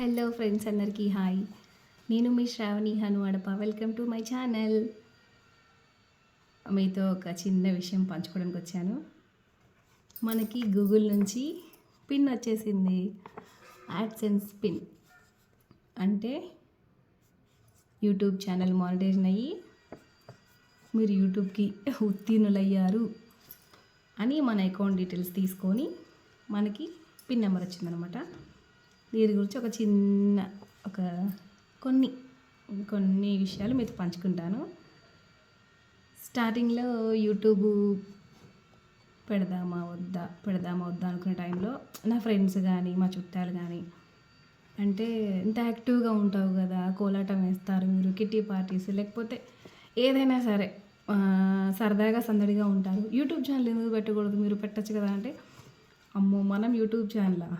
Hello friends అందరికీ hi నేను మీ శ్రావణి హనువాడప వెల్కమ్ టు మై ఛానల్ మీతో ఒక చిన్న విషయం పంచుకోవడానికి వచ్చాను. మనకి గూగుల్ నుంచి పిన్ వచ్చేసింది. యాడ్సెన్స్ పిన్ అంటే యూట్యూబ్ ఛానల్ మానిటైజన్ అయ్యి మీరు యూట్యూబ్కి ఉత్తీర్ణులయ్యారు అని మన అకౌంట్ డీటెయిల్స్ తీసుకొని మనకి పిన్ నెంబర్ వచ్చిందనమాట దీని గురించి ఒక చిన్న ఒక కొన్ని కొన్ని విషయాలు మీతో పంచుకుంటాను. స్టార్టింగ్లో యూట్యూబ్ పెడదామా వద్దా పెడదామా వద్దా అనుకునే టైంలో నా ఫ్రెండ్స్ కానీ మా చుట్టాలు కానీ అంటే ఇంత యాక్టివ్గా ఉంటావు కదా కోలాటం వేస్తారు మీరు కిట్టి పార్టీస్ లేకపోతే ఏదైనా సరే సరదాగా సందడిగా ఉంటారు. యూట్యూబ్ ఛానల్ ఎందుకు పెట్టకూడదు? మీరు పెట్టచ్చు కదా అంటే అమ్మో మనం యూట్యూబ్ ఛానలా?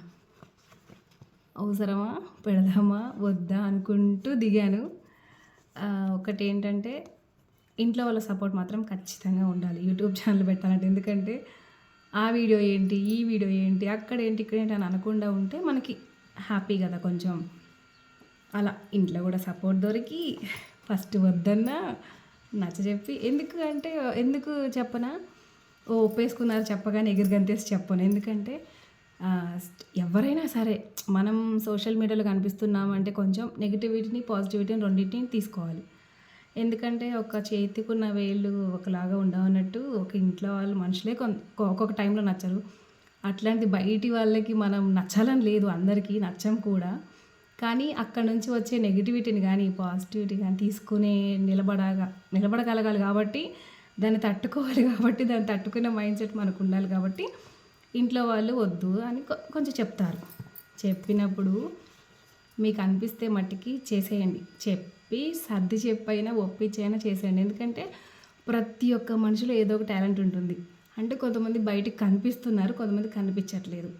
అవసరమా? పెడదామా? వద్దా? అనుకుంటూ దిగాను. ఒకటి ఏంటంటే ఇంట్లో వాళ్ళ సపోర్ట్ మాత్రం ఖచ్చితంగా ఉండాలి. యూట్యూబ్ ఛానల్ పెట్టాలంటే. ఎందుకంటే ఆ వీడియో ఏంటి? ఈ వీడియో ఏంటి? అక్కడ ఏంటి? ఇక్కడ ఏంటి? అని అనకుండా ఉంటే మనకి హ్యాపీ కదా కొంచెం. అలా ఇంట్లో కూడా సపోర్ట్ దొరికి ఫస్ట్ వద్దన్నా నచ్చ చెప్పి. ఎందుకు అంటే ఎందుకు చెప్పనా? ఓ ఒప్పేసుకున్నారు చెప్పగానే ఎగురుగంతేసి చెప్పను. ఎందుకంటే ఎవరైనా సరే మనం సోషల్ మీడియాలో కనిపిస్తున్నామంటే కొంచెం నెగిటివిటీని పాజిటివిటీని రెండింటిని తీసుకోవాలి. ఎందుకంటే ఒక చేతికున్న వేళ్ళు ఒకలాగా ఉండవన్నట్టు ఒక ఇంట్లో వాళ్ళు మనుషులే కొన్ ఒక్కొక్క టైంలో నచ్చరు. అట్లాంటి బయటి వాళ్ళకి మనం నచ్చాలని లేదు అందరికీ నచ్చం కూడా. కానీ అక్కడ నుంచి వచ్చే నెగిటివిటీని కానీ పాజిటివిటీ కానీ తీసుకునే నిలబడగా నిలబడగలగాలి కాబట్టి దాన్ని తట్టుకోవాలి కాబట్టి దాన్ని తట్టుకునే మైండ్ సెట్ మనకు ఉండాలి కాబట్టి ఇంట్లో వాళ్ళు వద్దు అని కొ- కొంచెం చెప్తారు. చెప్పినప్పుడు మీకు అనిపిస్తే మట్టికి చేసేయండి. చెప్పి సర్ది చెప్పైనా ఒప్పించైనా చేసేయండి. ఎందుకంటే ప్రతి ఒక్క మనిషిలో ఏదో ఒక టాలెంట్ ఉంటుంది. అంటే కొంతమంది బయటికి కనిపిస్తున్నారు కొంతమంది కనిపించట్లేదు.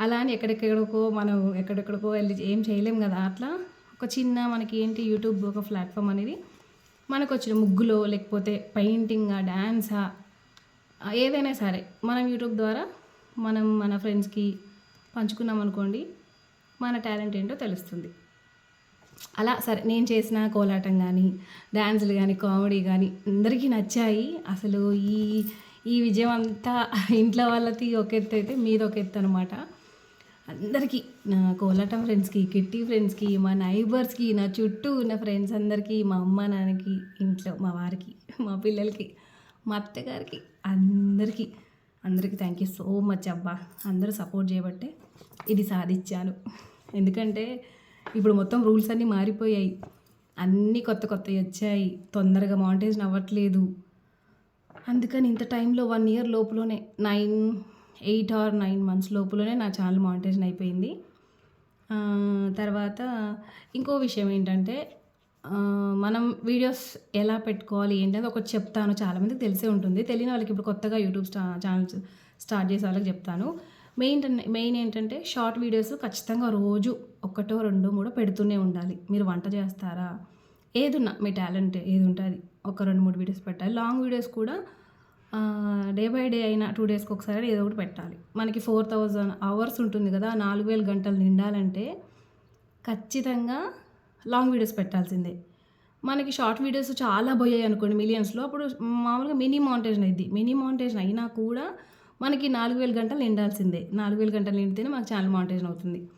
అలా అని ఎక్కడెక్కడికో మనం ఎక్కడెక్కడికో వెళ్ళి ఏం చేయలేం కదా. అట్లా ఒక చిన్న మనకి ఏంటి యూట్యూబ్ ఒక ప్లాట్ఫామ్ అనేది మనకు వచ్చిన ముగ్గులో లేకపోతే పెయింటింగా డ్యాన్సా ఏదైనా సరే మనం యూట్యూబ్ ద్వారా మనం మన ఫ్రెండ్స్కి పంచుకున్నాం అనుకోండి మన టాలెంట్ ఏంటో తెలుస్తుంది. అలా సరే నేను చేసిన కోలాటం కానీ డ్యాన్సులు కానీ కామెడీ కానీ అందరికీ నచ్చాయి. అసలు ఈ ఈ విజయం అంతా ఇంట్లో వాళ్ళది ఒక ఎత్తు అయితే మీది ఒక ఎత్తు అనమాట అందరికీ నా కోలాటం ఫ్రెండ్స్కి కిట్టి ఫ్రెండ్స్కి మా నైబర్స్కి నా చుట్టూ ఉన్న ఫ్రెండ్స్ అందరికీ మా అమ్మ నాన్నకి ఇంట్లో మా వారికి మా పిల్లలకి మా అత్తగారికి అందరికీ అందరికీ థ్యాంక్ యూ సో మచ్ అబ్బా. అందరూ సపోర్ట్ చేయబట్టే ఇది సాధించాను ఎందుకంటే ఇప్పుడు మొత్తం రూల్స్ అన్నీ మారిపోయాయి. అన్నీ కొత్త కొత్తవి వచ్చాయి. తొందరగా మానిటైజన్ అవ్వట్లేదు. అందుకని ఇంత టైంలో వన్ ఇయర్ లోపలనే nine eight or nine months లోపలనే నా ఛానల్ మానిటైజన్ అయిపోయింది. తర్వాత ఇంకో విషయం ఏంటంటే మనం వీడియోస్ ఎలా పెట్టుకోవాలి ఏంటంటే ఒకటి చెప్తాను. చాలామందికి తెలిసే ఉంటుంది. తెలియని వాళ్ళకి ఇప్పుడు కొత్తగా యూట్యూబ్ ఛానల్స్ స్టార్ట్ చేసే వాళ్ళకి చెప్తాను. మెయిన్ మెయిన్ ఏంటంటే షార్ట్ వీడియోస్ ఖచ్చితంగా రోజు ఒకటో రెండో మూడో పెడుతూనే ఉండాలి. మీరు వంట చేస్తారా? ఏదున్నా మీ టాలెంట్ ఏది ఉంటుంది? ఒక రెండు మూడు వీడియోస్ పెట్టాలి. లాంగ్ వీడియోస్ కూడా డే బై డే అయినా టూ డేస్కి ఒకసారి ఏదో ఒకటి పెట్టాలి. మనకి ఫోర్ థౌజండ్ అవర్స్ ఉంటుంది కదా నాలుగు వేల గంటలు నిండాలంటే ఖచ్చితంగా లాంగ్ వీడియోస్ పెట్టాల్సిందే. మనకి షార్ట్ వీడియోస్ చాలా పోయాయి అనుకోండి మిలియన్స్లో అప్పుడు మామూలుగా మినీ మౌంటేషన్ అయింది మినీ మౌంటేషన్ అయినా కూడా మనకి నాలుగు వేల గంటలు నిండాల్సిందే. నాలుగు వేల గంటలు నిండితేనే మనకు ఛానల్ మౌంటేషన్ అవుతుంది.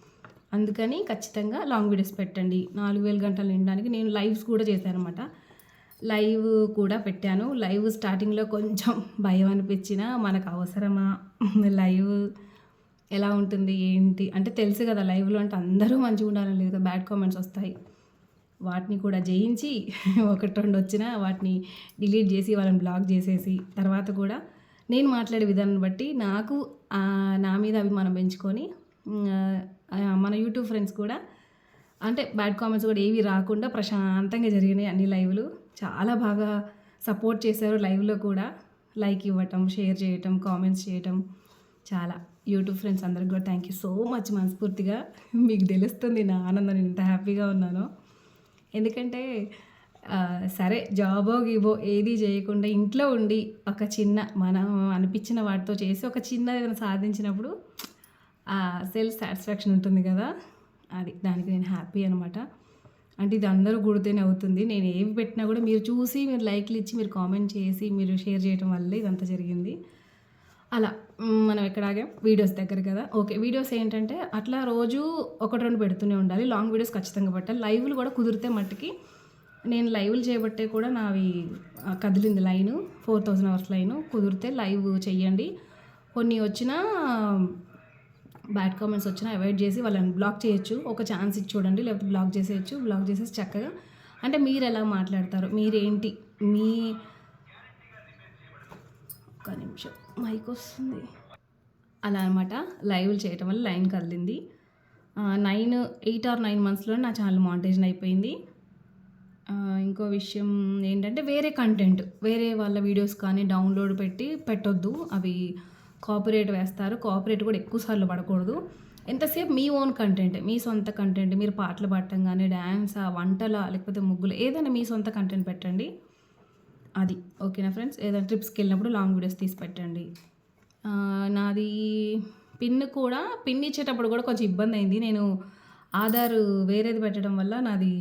అందుకని ఖచ్చితంగా లాంగ్ వీడియోస్ పెట్టండి. నాలుగు వేల గంటలు నిండడానికి నేను లైవ్స్ కూడా చేశాను అనమాట లైవ్ కూడా పెట్టాను. లైవ్ స్టార్టింగ్లో కొంచెం భయం అనిపించిన మనకు అవసరమా? లైవ్ ఎలా ఉంటుంది? ఏంటి? అంటే తెలుసు కదా లైవ్లో అంటే అందరూ మంచిగా ఉండాలని లేదు కదా బ్యాడ్ కామెంట్స్ వస్తాయి. వాటిని కూడా జయించి ఒకటి రెండు వచ్చినా వాటిని డిలీట్ చేసి వాళ్ళని బ్లాక్ చేసేసి తర్వాత కూడా నేను మాట్లాడే విధానం బట్టి నాకు నా మీద అభిమానం పెంచుకొని మన యూట్యూబ్ ఫ్రెండ్స్ కూడా అంటే బ్యాడ్ కామెంట్స్ కూడా ఏవి రాకుండా ప్రశాంతంగా జరిగినాయి అన్ని లైవ్లు. చాలా బాగా సపోర్ట్ చేశారు లైవ్లో కూడా. లైక్ ఇవ్వటం షేర్ చేయటం కామెంట్స్ చేయటం. చాలా. యూట్యూబ్ ఫ్రెండ్స్ అందరికి కూడా థ్యాంక్ యూ సో మచ్ మనస్ఫూర్తిగా. మీకు తెలుస్తుంది నా ఆనందం నేను ఇంత హ్యాపీగా ఉన్నానో. ఎందుకంటే సరే జాబో గీబో ఏది చేయకుండా ఇంట్లో ఉండి ఒక చిన్న మనం అనిపించిన వాటితో చేసి ఒక చిన్న ఏదైనా సాధించినప్పుడు సెల్ఫ్ సాటిస్ఫాక్షన్ ఉంటుంది కదా? అది దానికి నేను హ్యాపీ అనమాట అంటే ఇది అందరూ గుడితేనే అవుతుంది. నేను ఏవి పెట్టినా కూడా మీరు చూసి మీరు లైక్లు ఇచ్చి మీరు కామెంట్ చేసి మీరు షేర్ చేయడం వల్ల ఇదంతా జరిగింది. అలా. మనం ఎక్కడ ఆగాం. వీడియోస్ దగ్గర కదా. ఓకే వీడియోస్ ఏంటంటే అట్లా రోజు ఒకటి రెండు పెడుతూనే ఉండాలి. లాంగ్ వీడియోస్ ఖచ్చితంగా పెట్టాలి. లైవ్లు కూడా కుదిరితే మట్టుకి నేను లైవ్లు చేయబట్టే కూడా నావి కదిలింది line four thousand hours line కుదిరితే లైవ్ చెయ్యండి. కొన్ని వచ్చినా బ్యాడ్ కామెంట్స్ వచ్చినా అవాయిడ్ చేసి వాళ్ళని బ్లాక్ చేయొచ్చు. ఒక ఛాన్స్ ఇచ్చి చూడండి లేకపోతే బ్లాక్ చేసేయచ్చు. బ్లాక్ చేసేసి చక్కగా. అంటే మీరు ఎలా మాట్లాడతారు? మీరేంటి? మీ ఒక్క నిమిషం. మైక్ వస్తుంది. అలా అనమాట లైవ్లు చేయటం వల్ల లైన్ కదిలింది. నైన్ ఎయిట్ ఆర్ నైన్ మంత్స్లో నా ఛానల్ మానిటైజన్ అయిపోయింది. ఇంకో విషయం ఏంటంటే వేరే కంటెంట్ వేరే వాళ్ళ వీడియోస్ కానీ డౌన్లోడ్ పెట్టి పెట్టొద్దు. అవి కాపరేట్ వేస్తారు. కాపరేట్ కూడా ఎక్కువ సార్లు పడకూడదు. ఎంతసేపు మీ ఓన్ కంటెంట్ మీ సొంత కంటెంట్ మీరు పాటలు పాడటం కానీ డ్యాన్స్ వంటల లేకపోతే ముగ్గులు ఏదైనా మీ సొంత కంటెంట్ పెట్టండి. అది. ఓకేనా ఫ్రెండ్స్? ఏదైనా ట్రిప్స్కి వెళ్ళినప్పుడు లాంగ్ వీడియోస్ తీసి పెట్టండి. నాది పిన్ కూడా పిన్ ఇచ్చేటప్పుడు కూడా కొంచెం ఇబ్బంది అయింది. నేను ఆధార్ వేరేది పెట్టడం వల్ల నాది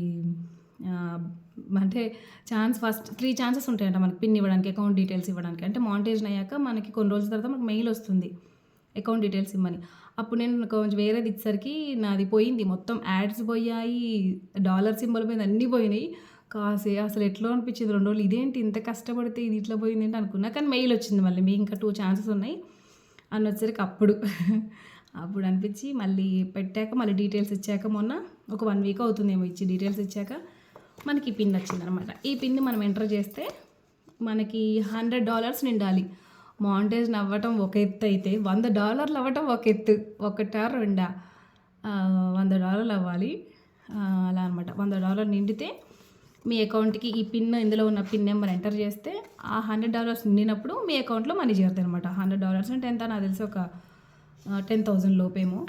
అంటే ఛాన్స్ ఫస్ట్ త్రీ ఛాన్సెస్ ఉంటాయంట మనకి పిన్ ఇవ్వడానికి అకౌంట్ డీటెయిల్స్ ఇవ్వడానికి. అంటే మానిటైజన్ అయ్యాక మనకి కొన్ని రోజుల తర్వాత మనకు మెయిల్ వస్తుంది అకౌంట్ డీటెయిల్స్ ఇవ్వమని అప్పుడు నేను కొంచెం వేరేది ఇచ్చేసరికి నాది పోయింది. మొత్తం యాడ్స్ పోయాయి డాలర్ సింబల్ పోయింది అన్నీ పోయినాయి. కాసే అసలు ఎట్లా అనిపించింది? రెండు రోజులు ఇదేంటి ఇంత కష్టపడితే ఇది ఇట్లా పోయింది ఏంటి అనుకున్నా కానీ మెయిల్ వచ్చింది మళ్ళీ. మీకు ఇంకా టూ ఛాన్సెస్ ఉన్నాయి. అని వచ్చేసరికి అప్పుడు. అప్పుడు అనిపించి మళ్ళీ పెట్టాక మళ్ళీ డీటెయిల్స్ ఇచ్చాక మొన్న ఒక వన్ వీక్ అవుతుందేమో ఇచ్చి డీటెయిల్స్ ఇచ్చాక మనకి ఈ పిన్ వచ్చిందనమాట ఈ పిన్ని మనం ఎంటర్ చేస్తే మనకి హండ్రెడ్ డాలర్స్ నిండాలి. మాంటేజ్ అవ్వటం ఒక ఎత్తు అయితే వంద డాలర్లు అవ్వటం ఒక ఎత్తు. ఒకటా రెండా? వంద డాలర్లు అవ్వాలి అలా అనమాట వంద డాలర్ నిండితే మీ అకౌంట్కి ఈ పిన్ ఇందులో ఉన్న పిన్ నెంబర్ ఎంటర్ చేస్తే ఆ హండ్రెడ్ డాలర్స్ నిండినప్పుడు మీ అకౌంట్లో మనీ చేరుతాయి అనమాట హండ్రెడ్ డాలర్స్ అంటే ఎంత? నాకు తెలిసి ఒక టెన్ థౌజండ్ లోపేమో.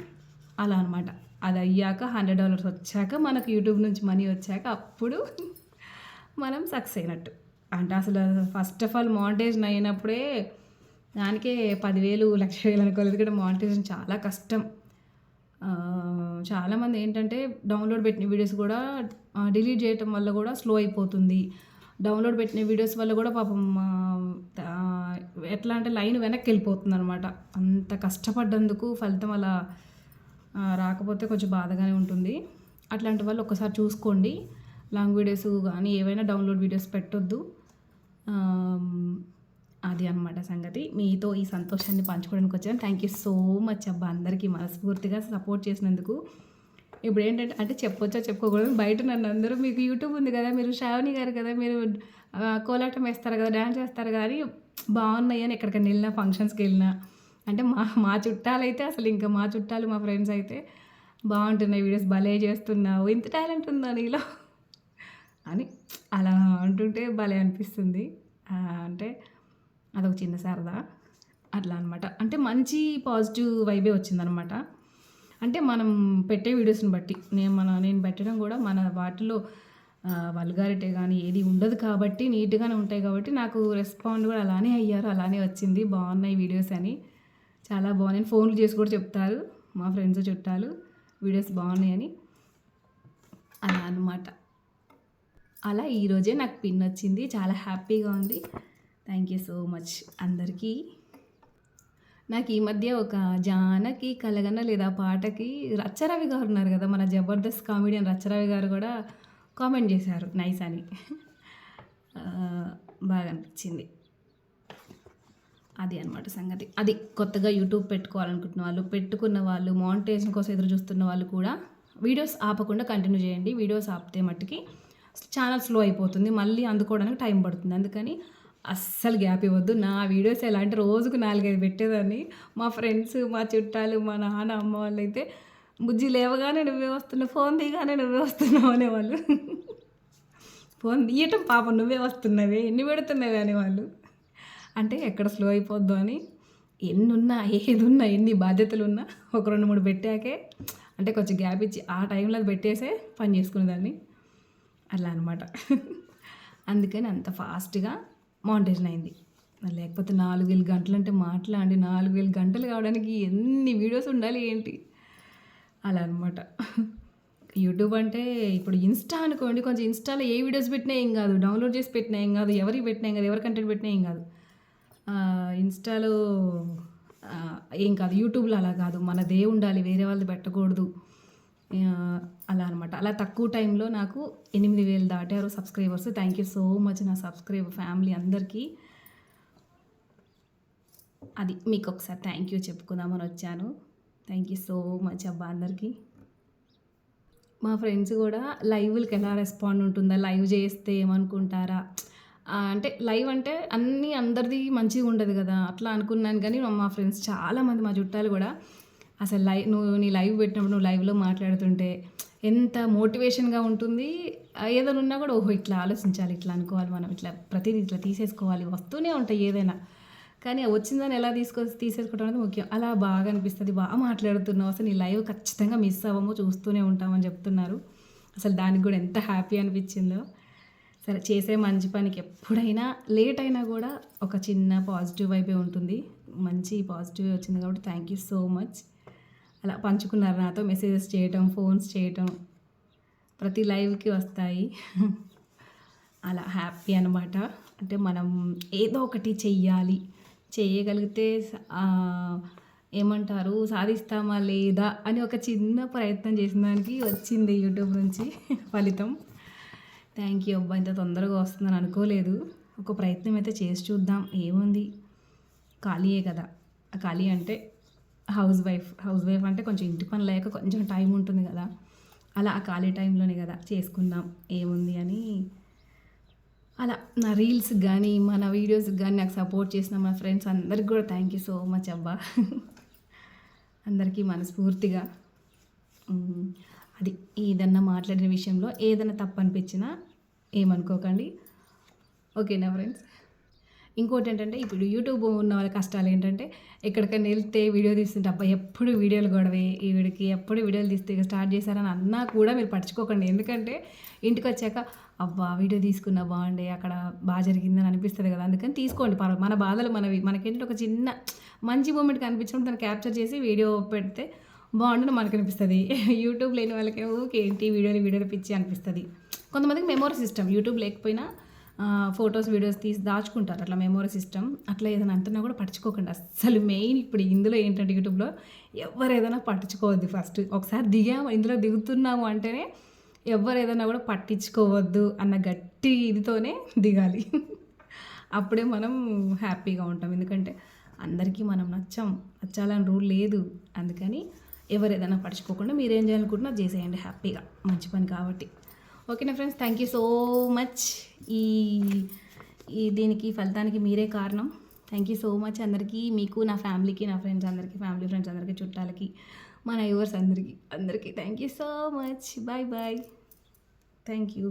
అలా అనమాట అది అయ్యాక హండ్రెడ్ డాలర్స్ వచ్చాక మనకు యూట్యూబ్ నుంచి మనీ వచ్చాక అప్పుడు మనం సక్సెస్ అయినట్టు. అంటే అసలు ఫస్ట్ ఆఫ్ ఆల్ మానిటైజేషన్ అయినప్పుడే దానికే పదివేలు లక్ష వేలు అనుకోలేదు కూడా మానిటైజేషన్ చాలా కష్టం. చాలామంది ఏంటంటే డౌన్లోడ్ పెట్టిన వీడియోస్ కూడా డిలీట్ చేయటం వల్ల కూడా స్లో అయిపోతుంది. డౌన్లోడ్ పెట్టిన వీడియోస్ వల్ల కూడా పాపం ఎట్లా అంటే లైన్ వెనక్కి వెళ్ళిపోతుంది అనమాట అంత కష్టపడ్డందుకు ఫలితం అలా రాకపోతే కొంచెం బాధగానే ఉంటుంది. అట్లాంటి వాళ్ళు ఒకసారి చూసుకోండి. లాంగ్ వీడియోస్ కానీ ఏవైనా డౌన్లోడ్ వీడియోస్ పెట్టొద్దు. అది అన్నమాట సంగతి. మీతో ఈ సంతోషాన్ని పంచుకోవడానికి వచ్చాను. థ్యాంక్ యూ సో మచ్ అబ్బా అందరికీ మనస్ఫూర్తిగా సపోర్ట్ చేసినందుకు. ఇప్పుడు ఏంటంటే అంటే చెప్పొచ్చో చెప్పుకోకూడదు. బయట నన్ను అందరూ మీకు యూట్యూబ్ ఉంది కదా మీరు శ్రావణి గారు కదా మీరు కోలాటం వేస్తారు కదా డ్యాన్స్ చేస్తారు కానీ బాగున్నాయి అని ఎక్కడికైనా వెళ్ళినా ఫంక్షన్స్కి వెళ్ళినా. అంటే మా మా చుట్టాలు అయితే అసలు ఇంకా మా చుట్టాలు మా ఫ్రెండ్స్ అయితే బాగుంటున్నాయి వీడియోస్ భలే చేస్తున్నావు. ఇంత టాలెంట్ ఉందా నీలో? అని అలా అంటుంటే భలే అనిపిస్తుంది. అంటే అదొక చిన్న సరదా అట్లా అనమాట అంటే మంచి పాజిటివ్ వైబే వచ్చిందనమాట అంటే మనం పెట్టే వీడియోస్ని బట్టి నేను మన నేను పెట్టడం కూడా మన వాటిలో వల్గారిటీ కానీ ఏది ఉండదు కాబట్టి నీట్గానే ఉంటాయి కాబట్టి నాకు రెస్పాండ్ కూడా అలానే అయ్యారు అలానే వచ్చింది. బాగున్నాయి వీడియోస్ అని. చాలా బాగున్నాయి. ఫోన్లు చేసి కూడా చెప్తారు మా ఫ్రెండ్స్ చుట్టాలు. వీడియోస్ బాగున్నాయని అలా అన్నమాట. అలా ఈరోజే నాకు పిన్ వచ్చింది చాలా హ్యాపీగా ఉంది. థ్యాంక్ యూ సో మచ్ అందరికీ. నాకు ఈ మధ్య ఒక జానకి కలగన లేదా పాటకి రచ్చరవి గారు ఉన్నారు కదా మన జబర్దస్త్ కామెడియన్ రచ్చరవి గారు కూడా కామెంట్ చేశారు నైస్ అని. బాగా అనిపించింది. అది అన్నమాట సంగతి. అది కొత్తగా యూట్యూబ్ పెట్టుకోవాలనుకుంటున్న వాళ్ళు పెట్టుకున్న వాళ్ళు మానిటైజేషన్ కోసం ఎదురు చూస్తున్న వాళ్ళు కూడా వీడియోస్ ఆపకుండా కంటిన్యూ చేయండి. వీడియోస్ ఆపితే మట్టుకి ఛానల్ స్లో అయిపోతుంది. మళ్ళీ అందుకోవడానికి టైం పడుతుంది. అందుకని అస్సలు గ్యాప్ ఇవ్వద్దు. నా వీడియోస్ ఎలా అంటే రోజుకు నాలుగైదు పెట్టేదాన్ని. మా ఫ్రెండ్స్ మా చుట్టాలు మా నాన్న అమ్మ వాళ్ళు అయితే బుజ్జి లేవగానే నువ్వే వస్తున్నావు. ఫోన్ తీయగానే నువ్వే వస్తున్నావు అనేవాళ్ళు. ఫోన్ తీయటం పాపం నువ్వే వస్తున్నావే. ఎన్ని పెడుతున్నావే అనేవాళ్ళు. అంటే ఎక్కడ స్లో అయిపోద్దు అని. ఎన్ని ఉన్నా ఏదున్నా ఎన్ని బాధ్యతలు ఉన్నా ఒక రెండు మూడు పెట్టాకే అంటే కొంచెం గ్యాప్ ఇచ్చి ఆ టైంలో పెట్టేసే పని చేసుకునేదాన్ని. అలా అనమాట అందుకని అంత ఫాస్ట్గా మౌంటేషన్ అయింది. లేకపోతే నాలుగు వేలు గంటలు అంటే మాట్లాడి నాలుగు వేలు గంటలు కావడానికి ఎన్ని వీడియోస్ ఉండాలి ఏంటి? అలా అనమాట యూట్యూబ్ అంటే ఇప్పుడు ఇన్స్టా అనుకోండి కొంచెం ఇన్స్టాలో ఏ వీడియోస్ పెట్టినా ఏం కాదు. డౌన్లోడ్ చేసి పెట్టినా ఏం కాదు. ఎవరికి పెట్టినా ఏం కాదు. ఎవరి కంటెంట్ పెట్టినా ఏం కాదు. ఇన్స్టాలో ఏం కాదు. యూట్యూబ్లో అలా కాదు. మనదే ఉండాలి. వేరే వాళ్ళది పెట్టకూడదు. అలా అనమాట అలా తక్కువ టైంలో నాకు ఎనిమిది వేలు దాటారు subscribers. Thank you so much నా సబ్స్క్రైబర్ ఫ్యామిలీ అందరికీ. అది మీకు ఒకసారి థ్యాంక్ యూ చెప్పుకుందామని వచ్చాను. థ్యాంక్ యూ సో మచ్ అబ్బా అందరికీ. మా ఫ్రెండ్స్ కూడా లైవ్లకి ఎలా రెస్పాండ్ ఉంటుందా? లైవ్ చేస్తే ఏమనుకుంటారా? అంటే లైవ్ అంటే అన్నీ అందరిది మంచిగా ఉండదు కదా. అట్లా అనుకున్నాను కానీ మా ఫ్రెండ్స్ చాలామంది మా చుట్టాలు కూడా అసలు లైవ్ నువ్వు నీ లైవ్ పెట్టినప్పుడు నువ్వు లైవ్లో మాట్లాడుతుంటే ఎంత మోటివేషన్గా ఉంటుంది. ఏదైనా ఉన్నా కూడా ఓహో ఇట్లా ఆలోచించాలి ఇట్లా అనుకోవాలి మనం ఇట్లా ప్రతిదీ ఇట్లా తీసేసుకోవాలి వస్తూనే ఉంటాయి ఏదైనా. కానీ వచ్చిందని ఎలా తీసుకొచ్చి తీసేసుకోవడం అనేది ముఖ్యం. అలా బాగా అనిపిస్తుంది బాగా మాట్లాడుతున్నావు అసలు నీ లైవ్ ఖచ్చితంగా మిస్ అవ్వము చూస్తూనే ఉంటామని చెప్తున్నారు. అసలు దానికి కూడా ఎంత హ్యాపీ అనిపించిందో. సరే చేసే మంచి పనికి ఎప్పుడైనా లేట్ అయినా కూడా ఒక చిన్న పాజిటివ్ వైపే ఉంటుంది. మంచి పాజిటివ్ వచ్చింది కాబట్టి థ్యాంక్ యూ సో మచ్. అలా పంచుకున్నారు నాతో మెసేజెస్ చేయటం ఫోన్స్ చేయటం. ప్రతి లైవ్కి వస్తాయి. అలా హ్యాపీ అనమాట అంటే మనం ఏదో ఒకటి చెయ్యాలి. చేయగలిగితే ఏమంటారు? సాధిస్తామా లేదా అని ఒక చిన్న ప్రయత్నం చేసిన దానికి వచ్చింది యూట్యూబ్ నుంచి ఫలితం. థ్యాంక్ యూ అబ్బా ఇంత తొందరగా వస్తుందని అనుకోలేదు. ఒక ప్రయత్నం అయితే చేసి చూద్దాం. ఏముంది? ఖాళీయే కదా. ఆ ఖాళీ అంటే హౌస్ వైఫ్ హౌస్ వైఫ్ అంటే కొంచెం ఇంటి పని లేక కొంచెం టైం ఉంటుంది కదా. అలా ఆ ఖాళీ టైంలోనే కదా చేసుకుందాం ఏముంది అని అలా నా రీల్స్ కానీ మన వీడియోస్ కానీ నాకు సపోర్ట్ చేసిన మా ఫ్రెండ్స్ అందరికి కూడా థ్యాంక్ యూ సో మచ్ అబ్బా. అందరికీ మనస్ఫూర్తిగా. అది ఏదన్నా మాట్లాడిన విషయంలో ఏదైనా తప్పు అనిపించినా ఏమనుకోకండి ఓకేనా ఫ్రెండ్స్ ఇంకోటి ఏంటంటే ఇప్పుడు యూట్యూబ్ ఉన్న వాళ్ళ కష్టాలు ఏంటంటే ఎక్కడికైనా వెళ్తే వీడియో తీస్తుంటే అబ్బా ఎప్పుడు వీడియోలు గొడవే ఈ వీడికి ఎప్పుడు వీడియోలు తీస్తే ఇక స్టార్ట్ చేశారని అన్నా కూడా మీరు పట్టించుకోకండి. ఎందుకంటే ఇంటికి వచ్చాక అబ్బా వీడియో తీసుకున్నా బాగుండే అక్కడ బాగా జరిగిందని అనిపిస్తుంది కదా అందుకని తీసుకోండి. పర్వాలేదు మన బాధలు మనవి. మనకేంటంటే ఒక చిన్న మంచి మూమెంట్ కనిపించడం దాన్ని క్యాప్చర్ చేసి వీడియో పెడితే బాగుండని మనకు అనిపిస్తుంది యూట్యూబ్ లేని వాళ్ళకి ఓకే ఏంటి వీడియోలు వీడియోలు పిచ్చి అనిపిస్తుంది. కొంతమందికి మెమోరీ సిస్టమ్. యూట్యూబ్ లేకపోయినా ఫొటోస్ వీడియోస్ తీసి దాచుకుంటారు. అట్లా మెమోరీ సిస్టమ్ అట్లా ఏదైనా అంటున్నా కూడా పట్టించుకోకండి. అస్సలు మెయిన్ ఇప్పుడు ఇందులో ఏంటంటే యూట్యూబ్లో ఎవరు ఏదైనా పట్టించుకోవద్దు ఫస్ట్ ఒకసారి దిగాము ఇందులో దిగుతున్నాము అంటేనే ఎవరు ఏదైనా కూడా పట్టించుకోవద్దు అన్న గట్టి ఇదితోనే దిగాలి. అప్పుడే మనం హ్యాపీగా ఉంటాం. ఎందుకంటే అందరికీ మనం నచ్చం. నచ్చాలని రూల్ లేదు. అందుకని ఎవరు ఏదైనా పట్టించుకోకుండా మీరు ఏం చేయాలనుకుంటున్నా చేసేయండి హ్యాపీగా. మంచి పని కాబట్టి. ఓకేనా friends? Thank you so much ఈ ఈ దీనికి ఫలితానికి మీరే కారణం. థ్యాంక్ యూ సో మచ్ అందరికీ మీకు నా ఫ్యామిలీకి నా ఫ్రెండ్స్ అందరికీ ఫ్యామిలీ ఫ్రెండ్స్ అందరికీ చుట్టాలకి మన యూవర్స్ అందరికీ అందరికీ thank you so much bye bye thank you